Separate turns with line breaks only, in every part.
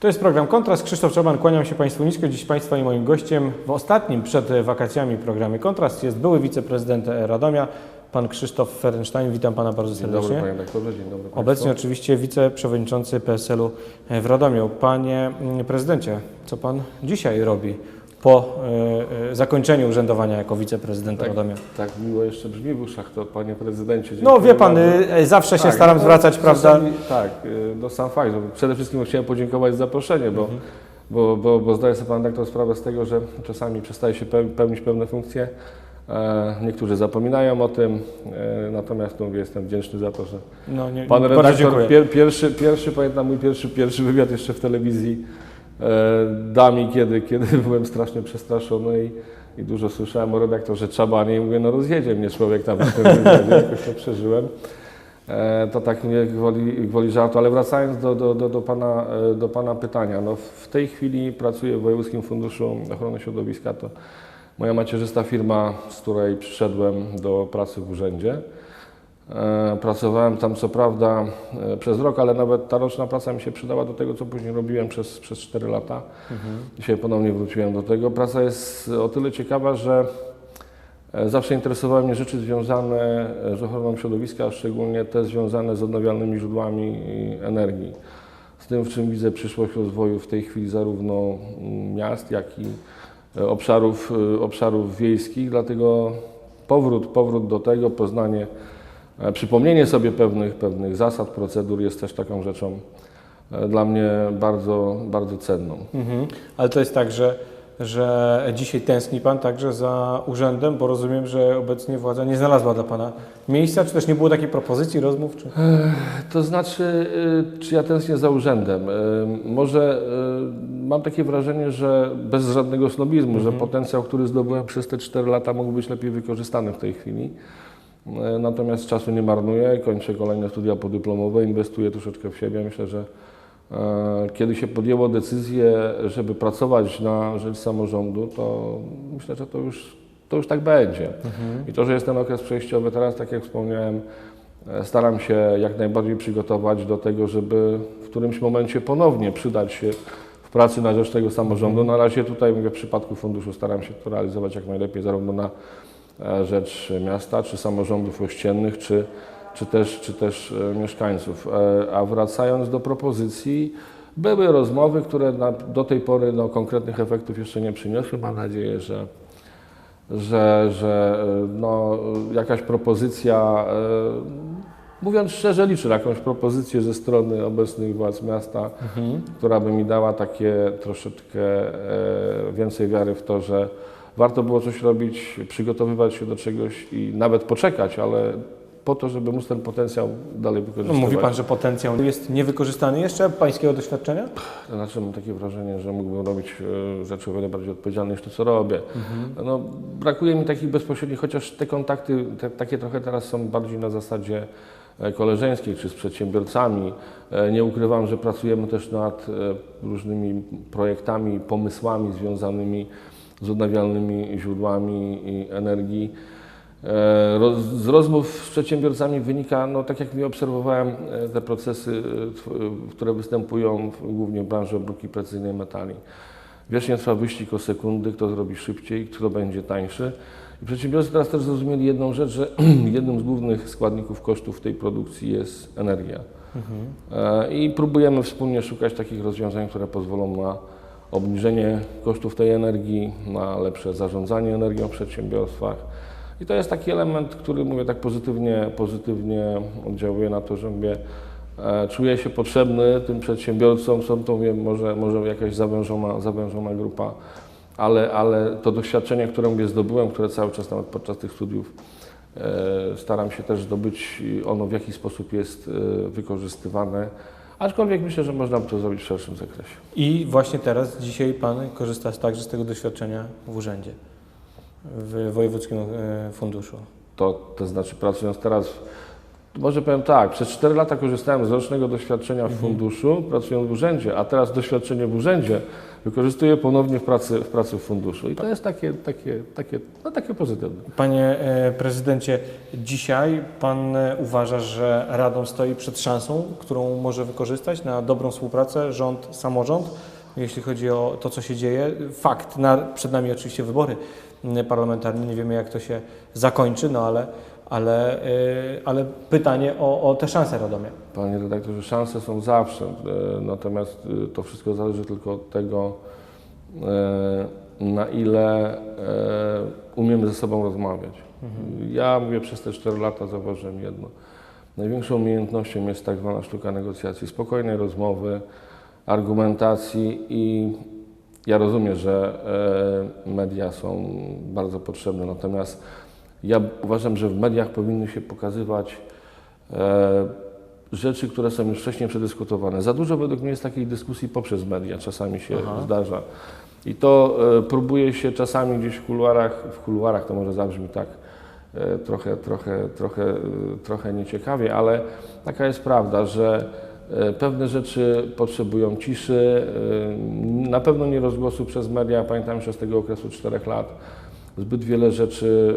To jest program Kontrast. Krzysztof Czoban, kłaniam się Państwu nisko. Dziś Państwa i moim gościem w ostatnim przed wakacjami programie Kontrast jest były wiceprezydent Radomia, pan Krzysztof Ferenstein. Witam Pana bardzo
Dzień dobry
serdecznie.
Panie Doktorze, dzień dobry Państwu.
Obecnie oczywiście wiceprzewodniczący PSL-u w Radomiu. Panie prezydencie, co Pan dzisiaj robi po e, e, zakończeniu urzędowania jako wiceprezydenta
Tak.
Radomia?
Tak miło jeszcze brzmi w uszach to Panie Prezydencie.
No wie Pan, e, zawsze się
Tak,
staram
no,
zwracać, prawda?
czasami- Tak, y, no sam fakt, że przede wszystkim chciałem podziękować za zaproszenie, bo, bo, bo, bo zdaje sobie Pan doktor sprawę z tego, że czasami przestaje się peł- pełnić pewne funkcje. Niektórzy zapominają o tym, natomiast no, mówię, jestem wdzięczny za to, że
No, nie,
Pan redaktor, pier, pierwszy, pierwszy, pamiętam mój pierwszy, pierwszy wywiad jeszcze w telewizji e, da mi, kiedy, kiedy byłem strasznie przestraszony i, i dużo słyszałem o redaktorze Czabanie i mówię, no rozjedzie mnie człowiek tam w jakoś to przeżyłem. E, to tak mnie gwoli, gwoli żartu, ale wracając do, do, do, do, pana, e, do Pana pytania, no w tej chwili pracuję w Wojewódzkim Funduszu Ochrony Środowiska, to moja macierzysta firma, z której przyszedłem do pracy w urzędzie. E, Pracowałem tam co prawda e, przez rok, ale nawet ta roczna praca mi się przydała do tego, co później robiłem przez, przez 4 lata. Dzisiaj ponownie wróciłem do tego. Praca jest o tyle ciekawa, że e, zawsze interesowały mnie rzeczy związane z ochroną środowiska, a szczególnie te związane z odnawialnymi źródłami energii. Z tym, w czym widzę przyszłość rozwoju w tej chwili zarówno mm, miast, jak i obszarów, obszarów wiejskich. Dlatego powrót, powrót do tego, poznanie Przypomnienie sobie pewnych, pewnych zasad, procedur jest też taką rzeczą e, dla mnie bardzo, bardzo cenną.
Mhm. Ale to jest tak, że, że dzisiaj tęskni Pan także za urzędem, bo rozumiem, że obecnie władza nie znalazła dla Pana miejsca, czy też nie było takiej propozycji, rozmów? Czy...
To znaczy, y, czy ja tęsknię za urzędem? Y, Może y, mam takie wrażenie, że bez żadnego snobizmu, że potencjał, który zdobyłem przez te 4 lata mógł być lepiej wykorzystany w tej chwili. Y, Natomiast czasu nie marnuję, kończę kolejne studia podyplomowe, inwestuję troszeczkę w siebie. Myślę, że e, kiedy się podjęło decyzję, żeby pracować na rzecz samorządu, to myślę, że to już, to już tak będzie. I to, że jest ten okres przejściowy teraz, tak jak wspomniałem, e, staram się jak najbardziej przygotować do tego, żeby w którymś momencie ponownie przydać się w pracy na rzecz tego samorządu. Na razie tutaj mówię, w przypadku funduszu staram się to realizować jak najlepiej, zarówno na e, rzecz miasta, czy samorządów ościennych, czy, czy też, czy też e, mieszkańców. E, A wracając do propozycji, były rozmowy, które na, do tej pory no, konkretnych efektów jeszcze nie przyniosły. Mam nadzieję, że, że, że e, no, jakaś propozycja, e, mówiąc szczerze, liczę na jakąś propozycję ze strony obecnych władz miasta, która by mi dała takie troszeczkę e, więcej wiary w to, że warto było coś robić, przygotowywać się do czegoś i nawet poczekać, ale po to, żeby móc ten potencjał dalej
No,
wykorzystywać.
mówi Pan, że potencjał jest niewykorzystany jeszcze Pańskiego doświadczenia?
To znaczy mam takie wrażenie, że mógłbym robić e, rzeczy o wiele bardziej odpowiedzialne niż to, co robię. No, brakuje mi takich bezpośrednich, chociaż te kontakty te, takie trochę teraz są bardziej na zasadzie e, koleżeńskiej czy z przedsiębiorcami. E, Nie ukrywam, że pracujemy też nad różnymi projektami, pomysłami związanymi z odnawialnymi źródłami energii. E, z rozmów z przedsiębiorcami wynika, no tak jak mi obserwowałem e, te procesy, e, które występują w, głównie w branży obróbki precyzyjnej metali. Wiecznie trwa wyścig o sekundy, kto zrobi szybciej, kto będzie tańszy. I przedsiębiorcy teraz też zrozumieli jedną rzecz, że jednym z głównych składników kosztów tej produkcji jest energia. E, I próbujemy wspólnie szukać takich rozwiązań, które pozwolą na obniżenie kosztów tej energii, na lepsze zarządzanie energią w przedsiębiorstwach. I to jest taki element, który mówię tak pozytywnie, pozytywnie oddziałuje na to, że mówię, e, czuję się potrzebny tym przedsiębiorcom, są to mówię, może, może jakaś zawężona, zawężona grupa, ale, ale to doświadczenie, które mówię, zdobyłem, które cały czas nawet podczas tych studiów e, staram się też zdobyć, ono w jaki sposób jest e, wykorzystywane, aczkolwiek myślę, że można by to zrobić w szerszym zakresie.
I właśnie teraz, dzisiaj Pan korzysta także z tego doświadczenia w urzędzie, w Wojewódzkim e, Funduszu.
To, to znaczy pracując teraz Może powiem tak, przez 4 lata korzystałem z rocznego doświadczenia
Mhm.
w funduszu, pracując w urzędzie, a teraz doświadczenie w urzędzie wykorzystuję ponownie w pracy w, pracy w funduszu. I to jest takie, takie, takie, no, takie pozytywne.
Panie e, prezydencie, dzisiaj pan e, uważa, że Radom stoi przed szansą, którą może wykorzystać na dobrą współpracę rząd-samorząd, jeśli chodzi o to, co się dzieje. Fakt, na, przed nami oczywiście wybory m, parlamentarne, nie wiemy jak to się zakończy, no ale, ale, e, ale pytanie o, o te szanse Radomia.
Panie redaktorze, szanse są zawsze, e, natomiast e, to wszystko zależy tylko od tego, e, na ile umiemy ze sobą rozmawiać. Ja mówię, przez te 4 lata zauważyłem jedno. Największą umiejętnością jest tak zwana sztuka negocjacji, spokojnej rozmowy, argumentacji i ja rozumiem, że media są bardzo potrzebne, natomiast ja uważam, że w mediach powinny się pokazywać e, rzeczy, które są już wcześniej przedyskutowane. Za dużo według mnie jest takiej dyskusji poprzez media, czasami się
Aha.
zdarza. I to e, próbuje się czasami gdzieś w kuluarach, w kuluarach to może zabrzmi tak e, trochę, trochę, trochę, e, trochę nieciekawie, ale taka jest prawda, że e, pewne rzeczy potrzebują ciszy, e, na pewno nie rozgłosu przez media. Pamiętam jeszcze z tego okresu czterech lat, Zbyt wiele rzeczy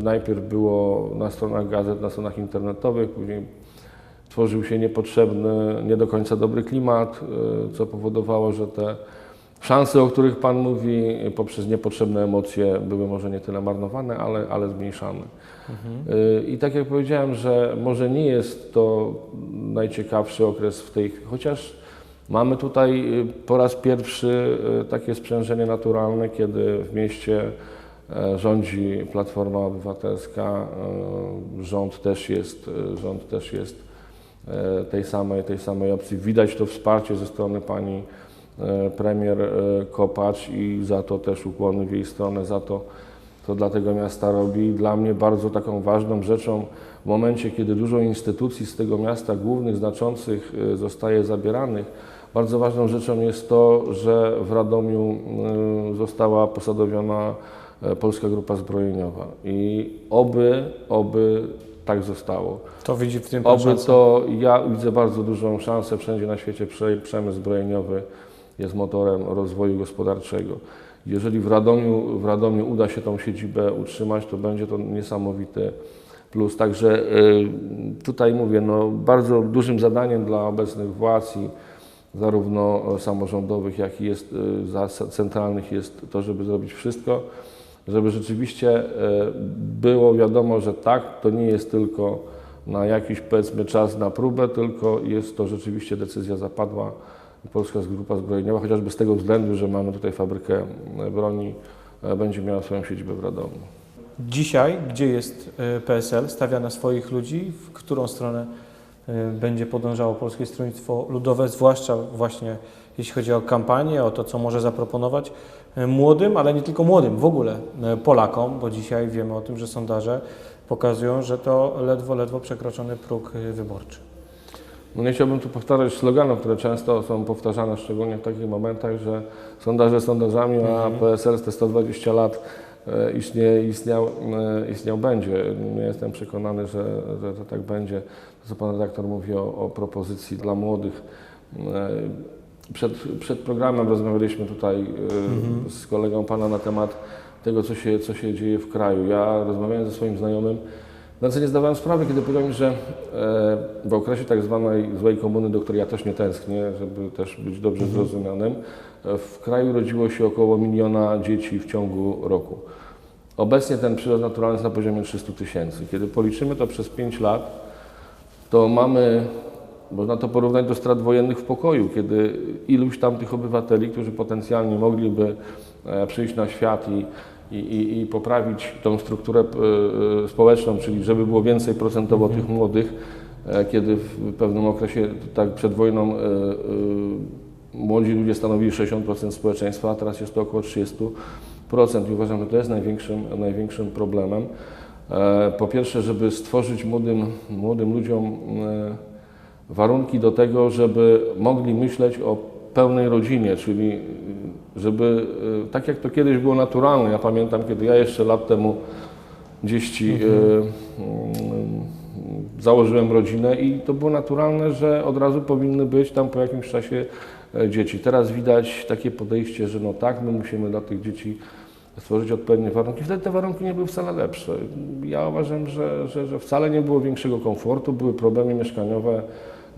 y, najpierw było na stronach gazet, na stronach internetowych, później tworzył się niepotrzebny, nie do końca dobry klimat, y, co powodowało, że te szanse, o których Pan mówi, y, poprzez niepotrzebne emocje były może nie tyle marnowane, ale, ale zmniejszane. Y, I tak jak powiedziałem, że może nie jest to najciekawszy okres w tej, chociaż mamy tutaj po raz pierwszy takie sprzężenie naturalne, kiedy w mieście rządzi Platforma Obywatelska, e, rząd też jest, e, rząd też jest e, tej samej, tej samej opcji. Widać to wsparcie ze strony pani e, premier e, Kopacz i za to też ukłony w jej stronę, za to, co dla tego miasta robi. Dla mnie bardzo taką ważną rzeczą w momencie, kiedy dużo instytucji z tego miasta głównych, znaczących e, zostaje zabieranych, bardzo ważną rzeczą jest to, że w Radomiu e, została posadowiona e, Polska Grupa Zbrojeniowa i oby, oby tak zostało.
To widzi w tym pan
Oby
szansę.
to, ja widzę bardzo dużą szansę wszędzie na świecie, prze- przemysł zbrojeniowy jest motorem rozwoju gospodarczego. Jeżeli w Radomiu, w Radomiu uda się tą siedzibę utrzymać, to będzie to niesamowity plus. Także y, tutaj mówię, no, bardzo dużym zadaniem dla obecnych władz i zarówno samorządowych, jak i jest, za- centralnych jest to, żeby zrobić wszystko, żeby rzeczywiście e, było wiadomo, że tak, to nie jest tylko na jakiś powiedzmy czas na próbę, tylko jest to rzeczywiście decyzja zapadła. Polska Grupa Zbrojeniowa, chociażby z tego względu, że mamy tutaj fabrykę e, broni, e, będzie miała swoją siedzibę w Radomiu.
Dzisiaj, gdzie jest PSL, stawia na swoich ludzi, w którą stronę będzie podążało Polskie Stronnictwo Ludowe, zwłaszcza właśnie jeśli chodzi o kampanię, o to, co może zaproponować młodym, ale nie tylko młodym, w ogóle e, Polakom, bo dzisiaj wiemy o tym, że sondaże pokazują, że to ledwo, ledwo przekroczony próg e, wyborczy.
No nie chciałbym tu powtarzać sloganów, które często są powtarzane, szczególnie w takich momentach, że sondaże sondażami, a PSL te 120 lat e, istnieje, istniał, e, istniał będzie. Nie jestem przekonany, że, że, że tak będzie. To, co Pan redaktor mówi o, o propozycji dla młodych. Przed, przed programem rozmawialiśmy tutaj e, z kolegą Pana na temat tego, co się, co się dzieje w kraju. Ja rozmawiałem ze swoim znajomym, na co nie zdawałem sprawy, kiedy powiedział mi, że e, w okresie tak zwanej złej komuny, do której ja też nie tęsknię, żeby też być dobrze zrozumianym, e, w kraju rodziło się około miliona dzieci w ciągu roku. Obecnie ten przyrost naturalny jest na poziomie 300 tysięcy. Kiedy policzymy to przez 5 lat, to mamy, można to porównać do strat wojennych w pokoju, kiedy iluś tam tych obywateli, którzy potencjalnie mogliby e, przyjść na świat i, i, i, poprawić tą strukturę e, e, społeczną, czyli żeby było więcej procentowo tych młodych, kiedy w pewnym okresie, tak przed wojną, młodzi ludzie stanowili 60% społeczeństwa, a teraz jest to około 30%. I uważam, że to jest największym, największym problemem. Po pierwsze, żeby stworzyć młodym, młodym ludziom warunki do tego, żeby mogli myśleć o pełnej rodzinie, czyli żeby, e, tak jak to kiedyś było naturalne, ja pamiętam, kiedy ja jeszcze lat temu gdzieś ci e, mm, założyłem rodzinę i to było naturalne, że od razu powinny być tam po jakimś czasie e, dzieci. Teraz widać takie podejście, że no tak, my musimy dla tych dzieci stworzyć odpowiednie warunki. Wtedy te warunki nie były wcale lepsze. Ja uważam, że, że, że wcale nie było większego komfortu, były problemy mieszkaniowe,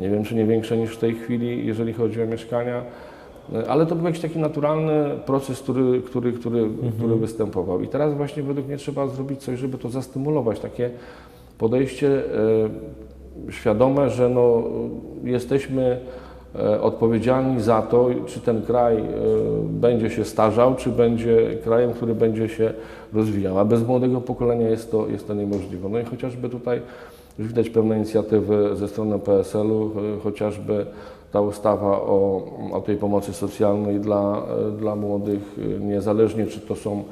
nie wiem czy nie większe niż w tej chwili, jeżeli chodzi o mieszkania. E, Ale to był jakiś taki naturalny proces, który, który, który, który występował. I teraz właśnie według mnie trzeba zrobić coś, żeby to zastymulować. Takie podejście e, świadome, że no, jesteśmy e, odpowiedzialni za to, czy ten kraj będzie się starzał, czy będzie krajem, który będzie się rozwijał. A bez młodego pokolenia jest to, jest to niemożliwe. No i chociażby tutaj już widać pewne inicjatywy ze strony PSL-u, e, chociażby ta ustawa o, o tej pomocy socjalnej dla, e, dla młodych, e, niezależnie czy to są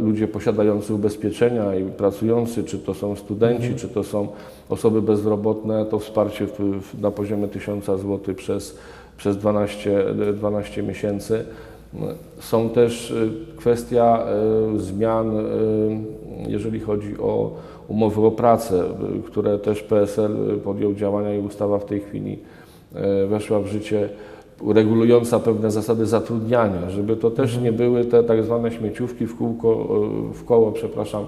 ludzie posiadający ubezpieczenia i pracujący, czy to są studenci, czy to są osoby bezrobotne, to wsparcie w, w, na poziomie 1000 zł przez, przez 12, 12 miesięcy. Są też kwestia zmian, jeżeli chodzi o umowy o pracę, e, które też PSL podjął działania i ustawa w tej chwili e, weszła w życie regulująca pewne zasady zatrudniania, żeby to też nie były te tak zwane śmieciówki w kółko, w koło, przepraszam,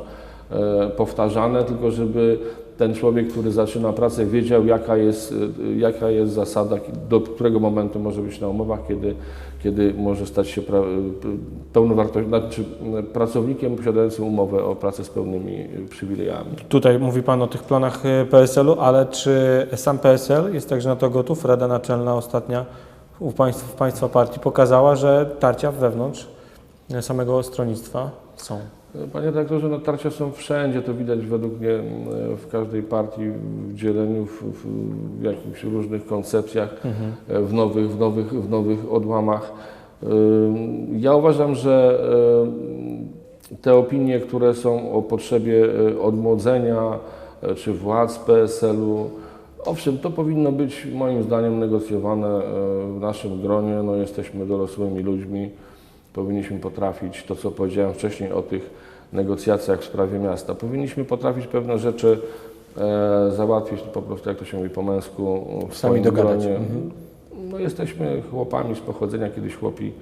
powtarzane, tylko żeby ten człowiek, który zaczyna pracę, wiedział jaka jest, e, jaka jest zasada, do którego momentu może być na umowach, kiedy, kiedy może stać się pra, pełnowartościowym, znaczy pracownikiem posiadającym umowę o pracę z pełnymi przywilejami.
Tutaj mówi Pan o tych planach PSL-u, ale czy sam PSL jest także na to gotów? Rada Naczelna ostatnia u państw, w Państwa partii pokazała, że tarcia wewnątrz samego stronnictwa są.
Panie redaktorze, no tarcia są wszędzie, to widać według mnie m, w każdej partii, w dzieleniu, w, w, w jakichś różnych koncepcjach, e, w nowych, w nowych, w nowych odłamach. Ym, Ja uważam, że e, te opinie, które są o potrzebie e, odmłodzenia e, czy władz PSL-u, owszem, to powinno być moim zdaniem negocjowane e, w naszym gronie. No, jesteśmy dorosłymi ludźmi powinniśmy potrafić to, co powiedziałem wcześniej o tych negocjacjach w sprawie miasta. Powinniśmy potrafić pewne rzeczy e, załatwić po prostu, jak to się mówi po męsku, w
Sami dogadać. Mhm.
No, jesteśmy chłopami z pochodzenia, kiedyś chłopi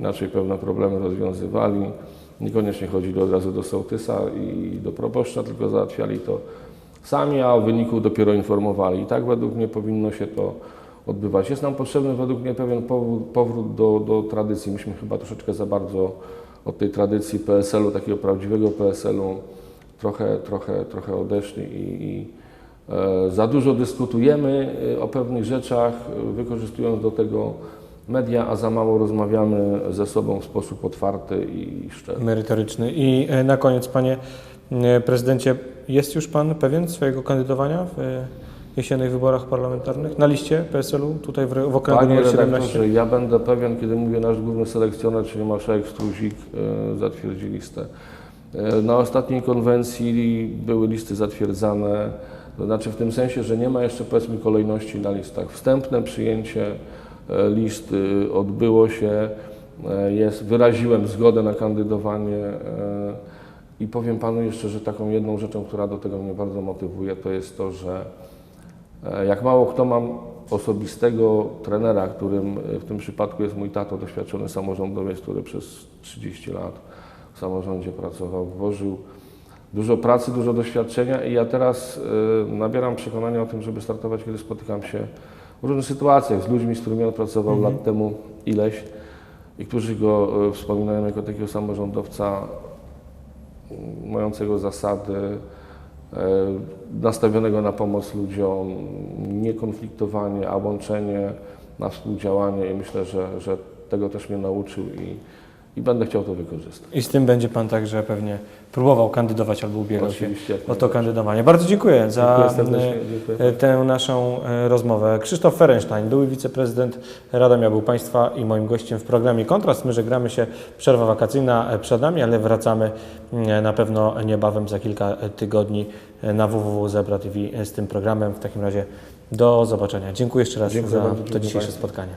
inaczej pewne problemy rozwiązywali. Niekoniecznie chodzili od razu do sołtysa i do proboszcza, tylko załatwiali to sami, a o wyniku dopiero informowali. I tak według mnie powinno się to odbywać. Jest nam potrzebny według mnie pewien powrót, do, do tradycji. Myśmy chyba troszeczkę za bardzo od tej tradycji PSL-u, takiego prawdziwego PSL-u, trochę, trochę, trochę odeszli i, i e, za dużo dyskutujemy e, o pewnych rzeczach, wykorzystując do tego media, a za mało rozmawiamy ze sobą w sposób otwarty i szczery.
merytoryczny. I e, na koniec, panie e, prezydencie, jest już pan pewien swojego kandydowania w jesiennych wyborach parlamentarnych na liście PSL-u tutaj w, w okręgu
Panie
numer 17?
redaktorze, ja będę pewien, kiedy mówię nasz główny selekcjoner, czyli marszałek Struzik, e, zatwierdzi listę. E, Na ostatniej konwencji były listy zatwierdzane, to znaczy w tym sensie, że nie ma jeszcze powiedzmy kolejności na listach. Wstępne przyjęcie e, list y, odbyło się, jest, wyraziłem zgodę na kandydowanie i powiem Panu jeszcze, że taką jedną rzeczą, która do tego mnie bardzo motywuje, to jest to, że Jak mało kto mam osobistego trenera, którym e, w tym przypadku jest mój tato, doświadczony samorządowiec, który przez 30 lat w samorządzie pracował, włożył dużo pracy, dużo doświadczenia i ja teraz e, nabieram przekonania o tym, żeby startować, kiedy spotykam się w różnych sytuacjach z ludźmi, z którymi on pracował
Mhm.
lat temu ileś i którzy go e, wspominają jako takiego samorządowca mającego zasady, e, nastawionego na pomoc ludziom, niekonfliktowanie, a łączenie na współdziałanie i myślę, że, że tego też mnie nauczył i, i będę chciał to wykorzystać.
I z tym będzie pan także pewnie próbował kandydować albo ubiegał się
Oczywiście. jak
o to kandydowanie. Bardzo dziękuję za
Dziękuję serdecznie.
e,
Dziękuję.
tę naszą e, rozmowę. Krzysztof Ferenstein, były wiceprezydent Radomia, był Państwa i moim gościem w programie Kontrast. My żegnamy się, przerwa wakacyjna e, przed nami, ale wracamy mm, na pewno niebawem za kilka tygodni na www Zebra TV z tym programem. W takim razie do zobaczenia. Dziękuję jeszcze raz
Dziękuję
za to dzisiejsze
państwu.
spotkanie.